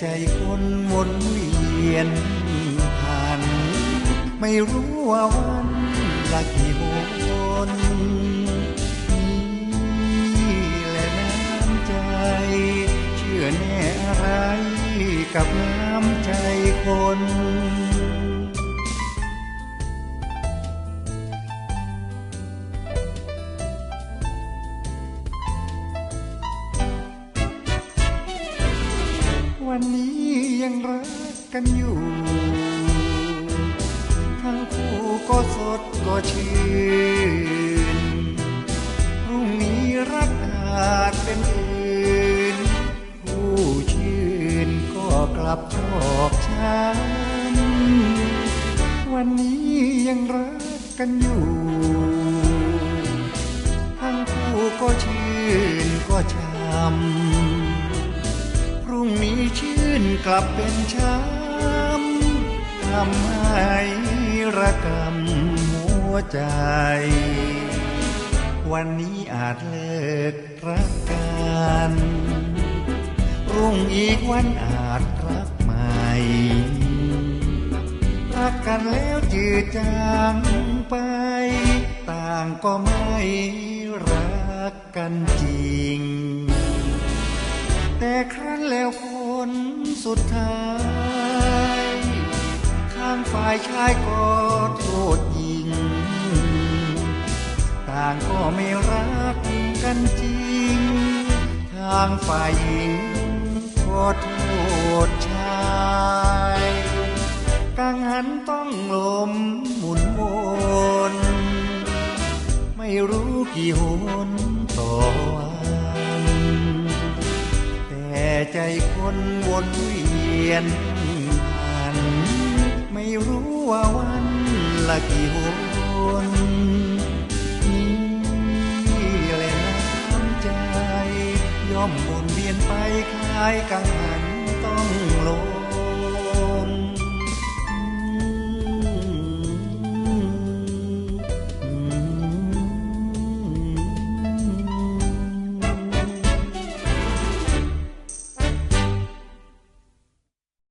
ใจคนวนเวียนผ่าน ไม่รู้ว่าวันละกี่หนนี่แหละน้ำใจ เชื่อแน่อะไรกับน้ำใจคน วันนี้ยังรักกันอยู่ ทั้งคู่ก็สดก็ชื่นพรุ่งนี้รักอาจเป็นอื่น ผู้ชื่นก็กลับชอกช้ำวันนี้ยังรักกันอยู่ ทั้งคู่ก็ชื่นก็ช้ำ กลับเป็นช้ำทำให้ระกำหัวใจ วันนี้อาจเลิกรักกันรุ่งอีกวันอาจรักใหม่ รักกันแล้วจืดจางไป ต่างก็ไม่รักกันจริง แต่ครั้นแล้วผล สุดท้าย ข้างฝ่ายชายก็โทษหญิง ต่างก็ไม่รักกันจริง ทางฝ่ายหญิงก็โทษชายกังหันต้องลมหมุนวนไม่รู้กี่หนต่อวัน แต่ใจคนวนเวียนผ่านไม่รู้ว่าวันละกี่หนนี่แหละน้ำใจ ย่อมวนเวียนไปคล้ายกังหันต้อง